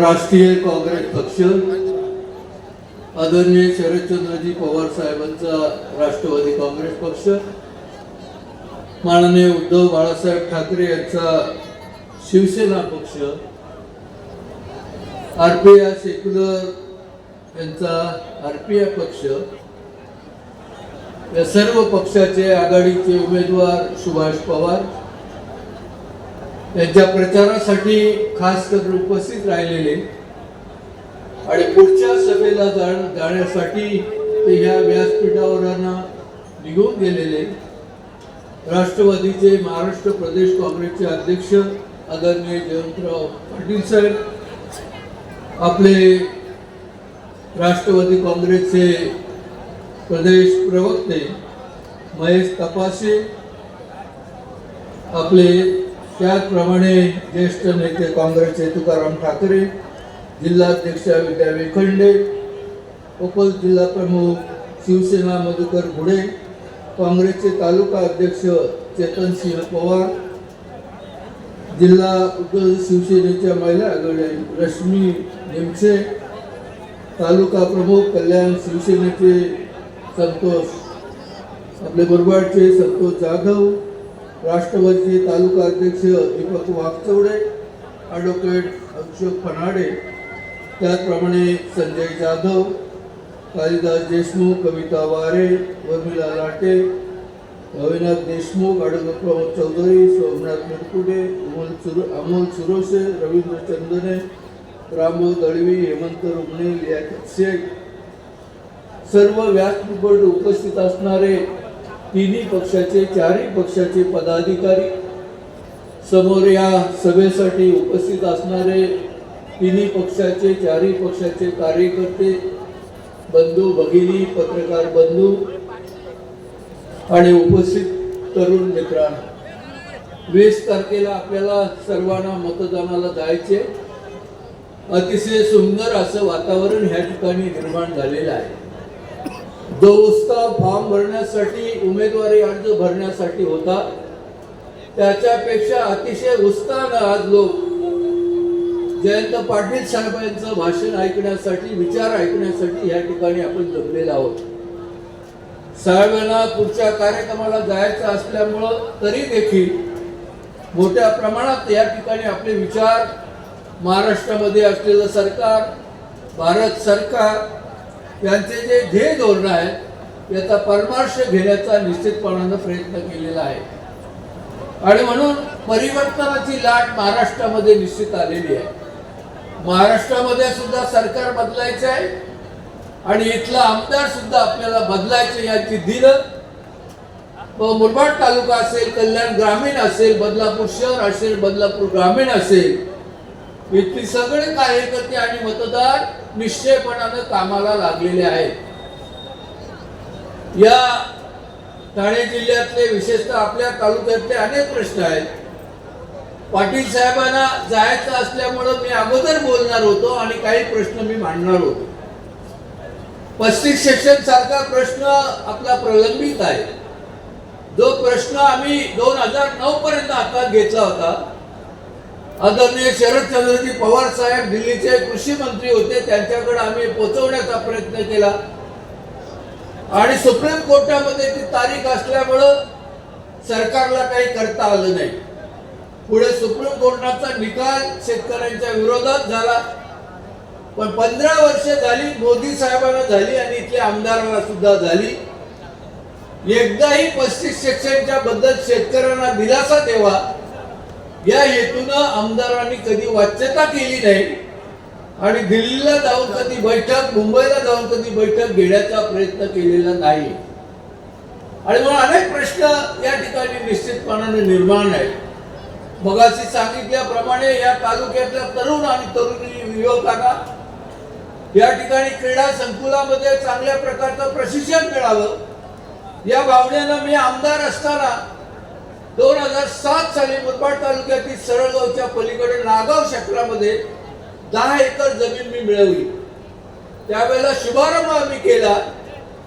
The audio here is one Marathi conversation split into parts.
राष्ट्रीय काँग्रेस पक्ष आदरणीय शरदचंद्रजी पवार साहेबांचा राष्ट्रवादी काँग्रेस पक्ष माननीय उद्धव बाळासाहेब ठाकरे यांचा शिवसेना पक्ष आर पी आय सेक्युलर यांचा आर पी आय पक्ष या सर्व पक्षाचे आघाडीचे उमेदवार सुभाष पवार त्यांच्या प्रचारासाठी खास करून उपस्थित राहिलेले. आणि पुढच्या सभेला जाण- जाण्यासाठी ते ह्या व्यासपीठावर निघून गेलेले. राष्ट्रवादीचे महाराष्ट्र प्रदेश काँग्रेसचे अध्यक्ष आदरणीय जयंतराव पाटील साहेब आपले राष्ट्रवादी काँग्रेसचे प्रदेश प्रवक्ते महेश तपासे आपले त्याचप्रमाणे ज्येष्ठ नेते काँग्रेसचे तुकाराम ठाकरे जिल्हाध्यक्ष विद्या वेखंडे उप जिल्हा प्रमुख शिवसेना मधुकर घुडे काँग्रेसचे तालुका अध्यक्ष चेतनसिंह पवार जिल्हा शिवसेनेच्या महिला आघाडी रश्मी निमसे तालुका प्रमुख कल्याण शिवसेनेचे संतोष आपले मुरबाडचे संतोष जाधव राष्ट्रवादीचे तालुका अध्यक्ष दीपक वाघचवडे ॲडव्होकेट अशोक फनाडे त्याचप्रमाणे संजय जाधव कालिदास देशमुख कविता वारे वर्मिला लाटे रविनाथ देशमुख ॲडव्होकेट प्रमोद चौधरी सोमनाथ मिरकुडे अमोल सुर अमोल सुरोसे रवींद्र चंदने रामभाऊ दळवी हेमंत रुग्णे लियाकत शेख सर्व व्यासपीठ उपस्थित असणारे तिन्ही पक्षाचे चारही पक्षाचे पदाधिकारी समोर या सभेसाठी उपस्थित असणारे तिन्ही पक्षाचे चारही पक्षाचे कार्यकर्ते बंधू भगिनी पत्रकार बंधू आणि उपस्थित तरुण मित्रांनो. वीस तारखेला आपल्याला सर्वांना मतदानाला जायचे. अतिशय सुंदर असं वातावरण ह्या ठिकाणी निर्माण झालेलं आहे. जो उत्साह फॉर्म भरण्यासाठी उमेदवारी अर्ज भरण्यासाठी होता. त्याच्यापेक्षा अतिशय उत्साहानं आज लोक जयंत पाटील साहेबांचं भाषण ऐकण्यासाठी विचार ऐकण्यासाठी या ठिकाणी आपण जमलेलो आहोत. साहेबांना पुढच्या कार्यक्रमाला जायचं असल्यामुळं तरी देखील मोठ्या प्रमाणात या ठिकाणी आपले विचार महाराष्ट्रामध्ये असलेलं सरकार भारत सरकार यांचे जे ध्येय धोरण आहे याचा परामर्श घेण्याचा निश्चितपणानं प्रयत्न केलेला आहे. आणि म्हणून परिवर्तनाची लाट महाराष्ट्रामध्ये निश्चित आलेली आहे. महाराष्ट्रामध्ये सुद्धा सरकार बदलायचं आहे आणि इथला आमदार सुद्धा आपल्याला बदलायचे याची दिलं. व मुरबाड तालुका असेल कल्याण ग्रामीण असेल बदलापूर शहर असेल बदलापूर ग्रामीण असेल इथली सगळे कार्यकर्ते आणि मतदार निश्चयपणानं कामाला लागलेले आहेत. या ठाणे जिल्ह्यातले विशेषतः आपल्या तालुक्यातले अनेक प्रश्न आहेत. पाटील साहेबांना जायचं असल्यामुळं मी अगोदर बोलणार होतो आणि काही प्रश्न मी मांडणार होतो. पस्तीस सेक्शन सारखा प्रश्न आपला प्रलंबित आहे. जो प्रश्न आम्ही दोन हजार नऊ पर्यंत हातात घेतला होता आदरणीय शरदचंद्रजी पवार साहेब दिल्लीचे कृषी मंत्री होते त्यांच्याकडे आम्ही पोचवण्याचा प्रयत्न केला. आणि सुप्रीम कोर्टामध्ये ती तारीख असल्यामुळं सरकारला काही करता आलं नाही. पुढे सुप्रीम कोर्टाचा निकाल शेतकऱ्यांच्या विरोधात झाला. पण पंधरा वर्ष झाली मोदी साहेबांना झाली आणि इथल्या आमदारांना सुद्धा झाली. एकदाही पस्तीस सेक्शनच्या बद्दल शेतकऱ्यांना दिलासा देवा. या हेतून आमदारांनी कधी वाच्यता केली नाही आणि दिल्लीला जाऊन कधी बैठक मुंबईला जाऊन कधी बैठक घेण्याचा प्रयत्न केलेला नाही. आणि म्हणून अनेक प्रश्न या ठिकाणी निश्चितपणाने निर्माण आहेत. मगाशी सांगितल्याप्रमाणे या तालुक्यातल्या तरुण आणि तरुणी युवकांना या ठिकाणी क्रीडा संकुलामध्ये चांगल्या प्रकारचं प्रशिक्षण मिळावं. या भावनेनं मी आमदार असताना दोन हजार सात साली मुरबाड तालुक्यातील सरळगावच्या पलीकडे नागाव क्षेत्रामध्ये दहा एकर जमीन मी मिळवली. त्यावेळेला शुभारंभ आम्ही केला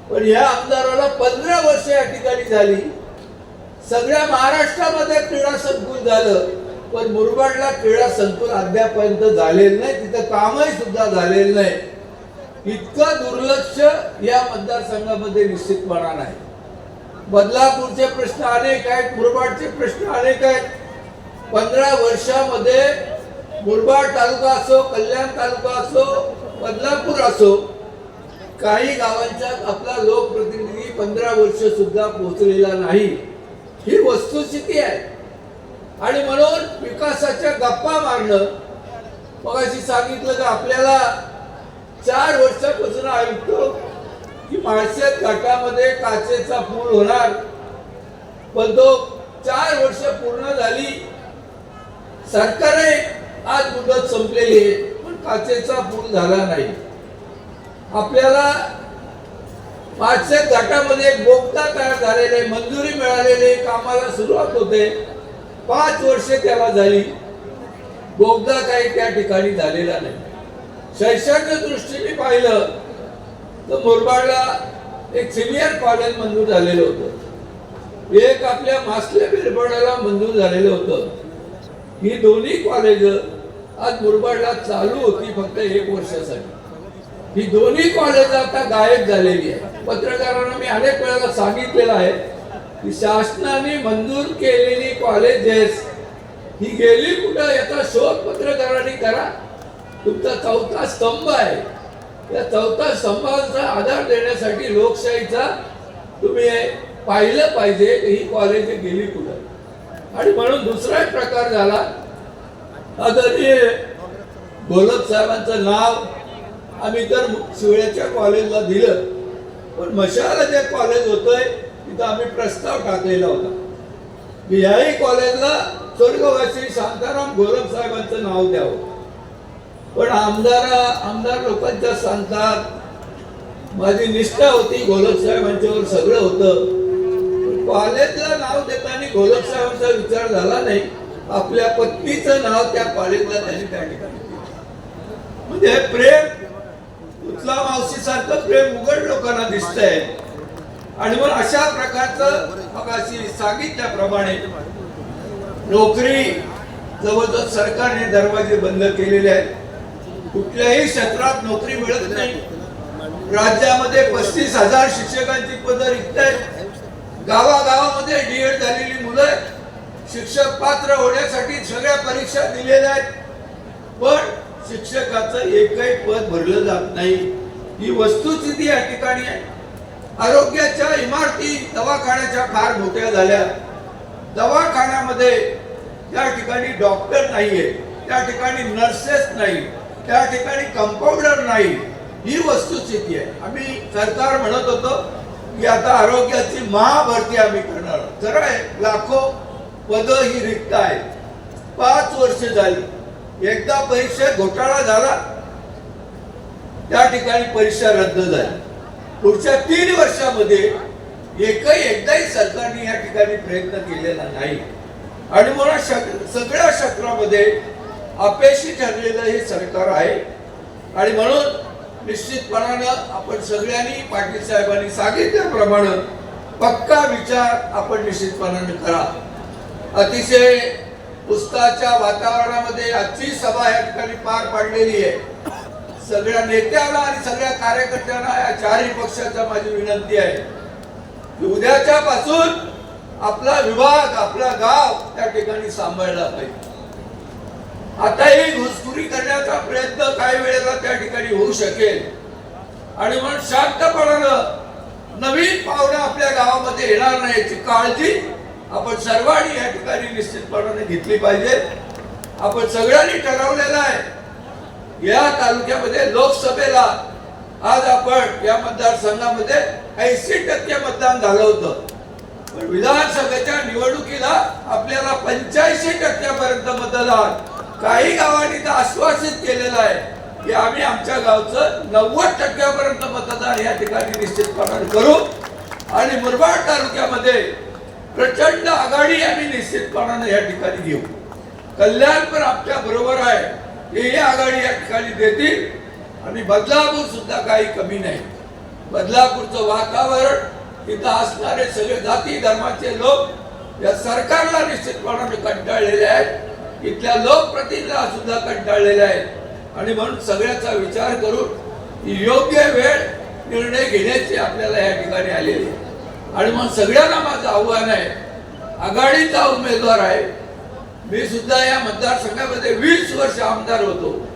पण ह्या आमदाराला पंधरा वर्ष या ठिकाणी झाली. सगळ्या महाराष्ट्रामध्ये क्रीडा संकुल झालं पण मुरबाडला क्रीडा संकुल अद्यापर्यंत झालेलं नाही तिथं कामही सुद्धा झालेलं नाही. इतकं दुर्लक्ष या मतदारसंघामध्ये निश्चितपणा नाही. बदलापूरचे प्रश्न अनेक आहेत मुरबाडचे प्रश्न अनेक आहेत. पंधरा वर्षामध्ये मुरबाड तालुका असो कल्याण तालुका असो बदलापूर असो काही गावांच्या आपला लोकप्रतिनिधी पंधरा वर्ष सुद्धा पोहोचलेला नाही. ही वस्तुस्थिती आहे. आणि म्हणून विकासाच्या गप्पा मारणं मग अशी सांगितलं का आपल्याला चार वर्षापासून ऐकतो की माळशेत घाटामध्ये काचेचा पूल होणार. पण तो चार वर्ष पूर्ण झाली. सरकारने आज मुदत संपलेली आहे पण काचेचा पूल झाला नाही. आपल्याला पाचशे घाटामध्ये एक बोगदा तयार झालेले मंजुरी मिळालेले कामाला सुरुवात होते. पाच वर्षे त्याला झाली. बोगदा काही त्या ठिकाणी झालेला नाही. शैक्षणिक दृष्टीने पाहिलं तर मुरबाडला एक सिनियर कॉलेज मंजूर झालेलं होतं. एक आपल्या मास्ले बिरबडाला मंजूर झालेलं होतं. ही दोन्ही कॉलेज आज मुरबाडला चालू होती फक्त एक वर्षासाठी. ही दोन्ही कॉलेज आता गायब झालेली आहे. पत्रकारांना मी अनेक वेळेला सांगितलेलं आहे की शासनाने मंजूर केलेली कॉलेजेस ही गेली कुठं? याचा शोध पत्रकारांनी करा. तुमचा चौथा स्तंभ आहे. या चौथा स्तंभाचा आधार देण्यासाठी लोकशाहीचा तुम्ही पाहिलं पाहिजे ही कॉलेज गेली कुठं? आणि म्हणून दुसरा एक प्रकार झाला. आदरणीय गोलक साहेबांचं नाव आम्ही तर शिवळ्याच्या कॉलेजला दिलं. पण मशाला जे कॉलेज होतंय तिथं आम्ही प्रस्ताव टाकलेला होता. मी याही कॉलेजला स्वर्गवासी शांताराम गोलक साहेबांचं नाव द्यावं. पण आमदार आमदार लोकांच्या सांगतात माझी निष्ठा होती गोलक साहेबांच्यावर सगळं होतं. पण कॉलेजला नाव देताना गोलक साहेबांचा विचार झाला नाही. आपल्या पत्नीचं नाव त्या कॉलेजला त्यांनी त्या ठिकाणी म्हणजे प्रेम उचला मावशी सारखं प्रेम उघड लोकांना दिसतंय. आणि मग अशा प्रकारचं मग अशी सांगितल्याप्रमाणे नोकरी जवळजवळ सरकारने दरवाजे बंद केलेले आहेत. कुठल्याही क्षेत्रात नोकरी मिळत नाही. राज्यामध्ये पस्तीस हजार शिक्षकांची पदं रिक्त आहेत. गावागावामध्ये डीएड झालेली मुलं आहेत. शिक्षक पात्र होण्यासाठी सगळ्या परीक्षा दिलेल्या आहेत. पण शिक्षकाचं एकही पद भरलं जात नाही. ही वस्तुस्थिती या ठिकाणी आहे. आरोग्याच्या इमारती दवाखान्याच्या फार मोठ्या झाल्या. दवाखान्यामध्ये त्या ठिकाणी डॉक्टर नाहीये. त्या ठिकाणी नर्सेस नाही त्या ठिकाणी कंपाऊंडर नाही. ही वस्तुस्थिती आहे. आम्ही सरकार म्हणत होतो की आता आरोग्याची महाभरती आम्ही करणार. खरं आहे लाखो पद ही रिक्त आहेत. पाच वर्ष झाली. एकदा परीक्षेत घोटाळा झाला. त्या ठिकाणी परीक्षा रद्द झाली. पुढच्या तीन वर्षामध्ये एकही एकदाही सरकारने या ठिकाणी प्रयत्न केलेला नाही. आणि मला सगळ्या क्षेत्रामध्ये अपेक्षित ठरलेलं हे सरकार आहे. आणि म्हणून निश्चितपणानं आपण सगळ्यांनी पाटील साहेबांनी सांगितल्याप्रमाणे पक्का विचार आपण निश्चितपणाने करा. अतिशय पुस्तकाच्या वातावरणामध्ये आजची सभा या ठिकाणी पार पाडलेली आहे. सगळ्या नेत्याला आणि सगळ्या कार्यकर्त्यांना या चारही पक्षाचा माझी विनंती आहे. की उद्याच्या पासून आपला विभाग आपला गाव त्या ठिकाणी सांभाळला पाहिजे. आताही घुसखोरी करण्याचा प्रयत्न काही वेळेला त्या ठिकाणी होऊ शकेल. आणि म्हणून शांतपणानं नवीन पावलं आपल्या गावामध्ये येणार नाही याची काळजी आपण सर्वांनी या ठिकाणी निश्चितपणाने घेतली पाहिजे. आपण सगळ्यांनी ठरवलेलं आहे. या तालुक्यामध्ये लोकसभेला आज आपण या मतदारसंघामध्ये ऐंशी टक्के मतदान झालं होतं. पण विधानसभेच्या निवडणुकीला आपल्याला पंच्याऐंशी टक्क्यापर्यंत मतदान काही गावांनी तर आश्वासित केलेलं आहे की आम्ही आमच्या गावचं नव्वद टक्क्यापर्यंत मतदान या ठिकाणी निश्चितपणाने करू. आणि मुरबाड तालुक्यामध्ये प्रचंड आघाडी आम्ही निश्चितपणाने या ठिकाणी घेऊ. कल्याण पण आमच्या बरोबर आहे. ही आघाडी या ठिकाणी देतील. आणि बदलापूर सुद्धा काही कमी नाही. बदलापूरचं वातावरण तिथं असणारे सगळे जाती धर्माचे लोक या सरकारला निश्चितपणाने कंटाळलेले आहेत. इथल्या लोकप्रतिनिधीला सुद्धा कंटाळलेल्या आहेत. आणि म्हणून सगळ्याचा विचार करून योग्य वेळ निर्णय घेण्याची आपल्याला या ठिकाणी आलेली आहे. आणि मग सगळ्यांना माझं आव्हान आहे आघाडीचा उमेदवार आहे. मी सुद्धा या मतदारसंघामध्ये वीस वर्ष आमदार होतो.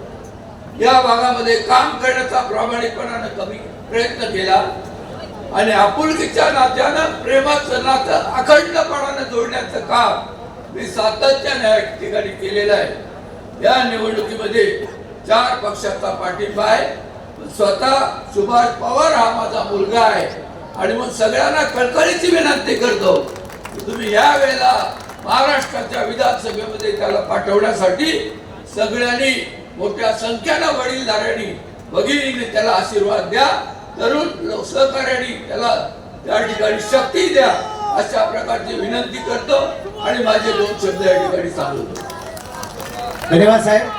या भागामध्ये काम करण्याचा प्रामाणिकपणानं कमी प्रयत्न केला. आणि आपुलकीच्या नात्यानं प्रेमाचं नातं अखंडपणानं जोडण्याचं काम मी सातत्याने या ठिकाणी केलेलं आहे. या निवडणुकीमध्ये चार पक्षाचा पाठिंबा आहे. स्वतः सुभाष पवार हा माझा मुलगा आहे. आणि मग सगळ्यांना कळकळीची विनंती करतो तुम्ही या वेळेला महाराष्ट्राच्या विधानसभेमध्ये त्याला पाठवण्यासाठी सगळ्यांनी मोठ्या संख्येनं वडीलधाऱ्यांनी भगिनीने त्याला आशीर्वाद द्या. तरुण लोक सहकार्याने त्याला त्या ठिकाणी शक्ती द्या अशा प्रकारची विनंती करतो. आणि माझे दोन शब्द या ठिकाणी चालू धन्यवाद साहेब.